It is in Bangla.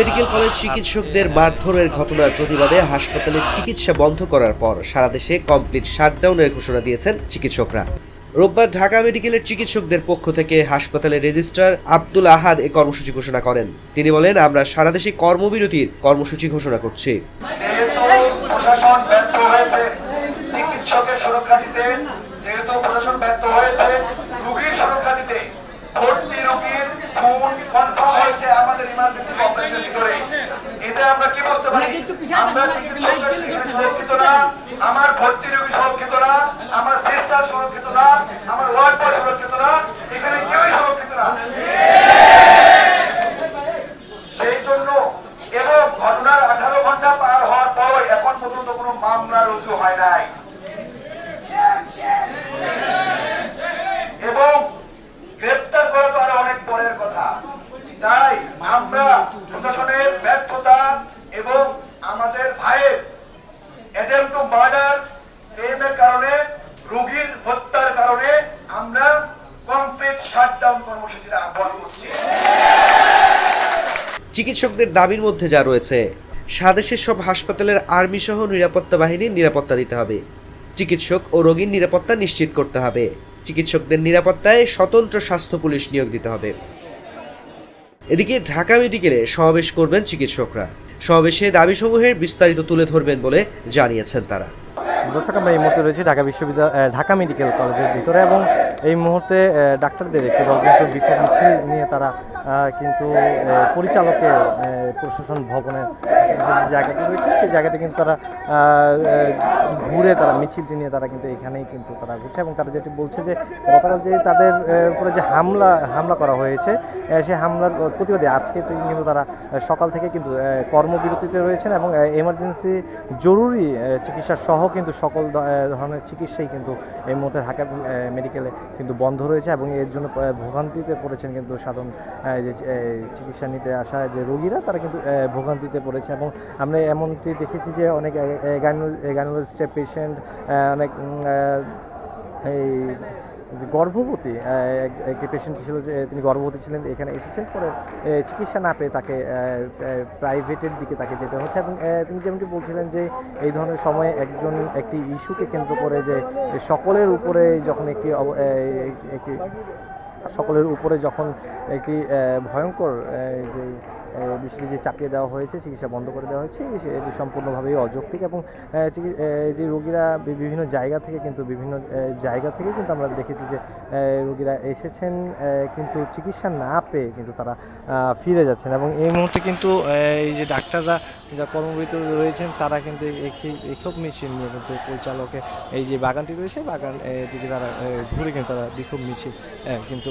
মেডিকেল কলেজ চিকিৎসকদের মারধরের ঘটনার প্রতিবাদে হাসপাতালের চিকিৎসা বন্ধ করার পর সারা দেশে কমপ্লিট শাটডাউনের ঘোষণা দিয়েছেন চিকিৎসকরা। রোববার ঢাকা মেডিকেলের চিকিৎসকদের পক্ষ থেকে হাসপাতালের রেজিস্ট্রার আব্দুল আহাদ এ কর্মসূচি ঘোষণা করেন। তিনি বলেন, আমরা সারা দেশে কর্মবিরতির কর্মসূচি ঘোষণা করছি। সুরক্ষা দিতে যেহেতু প্রশাসন ব্যর্থ হয়েছে, রোগীর সুরক্ষা দিতে ভর্তি রোগীর খুন কনফার্ম হয়েছে? আমাদের ইমার্জেন্সি কমপ্লেক্সের ভিতরে এতে আমরা কি বুঝতে পারি? আমরা সুরক্ষিত না আমার ভর্তি রোগী সুরক্ষিত না আমার সিস্টার সুরক্ষিত না আমার ওয়ার্ড বয় সুরক্ষিত না এখানে কেউই সুরক্ষিত না। সেই জন্য এবং ঘটনার আঠারো ঘণ্টা পার হওয়ার পর এখন পর্যন্ত কোনো মামলা রুজু হয় নাই এবং গ্রেপ্তার করা তো আরও অনেক পরের কথা তাই আমরা প্রশাসনের ব্যর্থতা এবং আমাদের ভাইয়ের অ্যাটেম্প টু মার্ডার ক্লেমের কারণে, রোগীর হত্যার কারণে আমরা কমপ্লিট শাটডাউন কর্মসূচির আহ্বান করছি। চিকিৎসকদের দাবির মধ্যে যা রয়েছে স্বদেশের সব হাসপাতালের আর্মি সহ নিরাপত্তা বাহিনীর নিরাপত্তা দিতে হবে। চিকিৎসক ও রোগীর নিরাপত্তা নিশ্চিত করতে হবে। চিকিৎসকদের নিরাপত্তায় স্বতন্ত্র স্বাস্থ্য পুলিশ নিয়োগ দিতে হবে। এদিকে ঢাকা মেডিকেলে সমাবেশ করবেন চিকিৎসকরা। সমাবেশে দাবিসমূহের বিস্তারিত তুলে ধরবেন বলে জানিয়েছেন তারা। দর্শক আমরা এই মুহূর্তে রয়েছি ঢাকা বিশ্ববিদ্যালয় ঢাকা মেডিকেল কলেজের ভিতরে এবং এই মুহূর্তে ডাক্তারদের একটি বিক্ষোভ মিছিল নিয়ে তারা কিন্তু পরিচালকের প্রশাসন ভবনের জায়গাটি রয়েছে, সেই জায়গাতে কিন্তু তারা ঘুরে তারা মিছিলটি নিয়ে তারা কিন্তু এখানেই কিন্তু তারা ঘুরছে এবং তারা যেটি বলছে যে, গতকাল যে তাদের উপরে যে হামলা হামলা করা হয়েছে সেই হামলার প্রতিবাদে আজকে কিন্তু তারা সকাল থেকে কিন্তু কর্মবিরতিতে রয়েছেন এবং এমার্জেন্সি জরুরি চিকিৎসা সহ কিন্তু সকল ধরনের চিকিৎসাই কিন্তু এই মুহূর্তে ঢাকা মেডিকেলে কিন্তু বন্ধ রয়েছে এবং এর জন্য ভোগান্তিতে পড়েছেন কিন্তু সাধারণ যে চিকিৎসা নিতে আসা যে রোগীরা, তারা কিন্তু ভোগান্তিতে পড়েছে এবং আমরা এমনটি দেখেছি যে অনেক গাইনোলজিস্টের পেশেন্ট অনেক এই যে গর্ভবতী এক- একটি পেশেন্ট ছিল যে, তিনি গর্ভবতী ছিলেন, এখানে এসেছেন, পরে চিকিৎসা না পেয়ে তাকে প্রাইভেটের দিকে তাকে যেতে হচ্ছে এবং তিনি যেমনটি বলছিলেন যে, এই ধরনের সময়ে একজন, একটি ইস্যুকে কেন্দ্র করে যে, সকলের উপরে যখন একটি একটি সকলের উপরে যখন একটি ভয়ঙ্কর যে বিষয়টি যে চাপিয়ে দেওয়া হয়েছে, চিকিৎসা বন্ধ করে দেওয়া হয়েছে এটি সম্পূর্ণভাবেই অযৌক্তিক এবং যে রোগীরা বিভিন্ন জায়গা থেকে কিন্তু বিভিন্ন জায়গা থেকে কিন্তু আমরা দেখেছি যে রোগীরা এসেছেন কিন্তু চিকিৎসা না পেয়ে কিন্তু তারা ফিরে যাচ্ছেন এবং এই মুহূর্তে কিন্তু এই যে ডাক্তাররা যা কর্মরত রয়েছেন, তারা কিন্তু একটি বিক্ষোভ মিছিল নিয়ে কিন্তু পরিচালকে এই যে বাগানটি রয়েছে, বাগান দিকে তারা ঘুরে কিন্তু তারা বিক্ষোভ মিছিল কিন্তু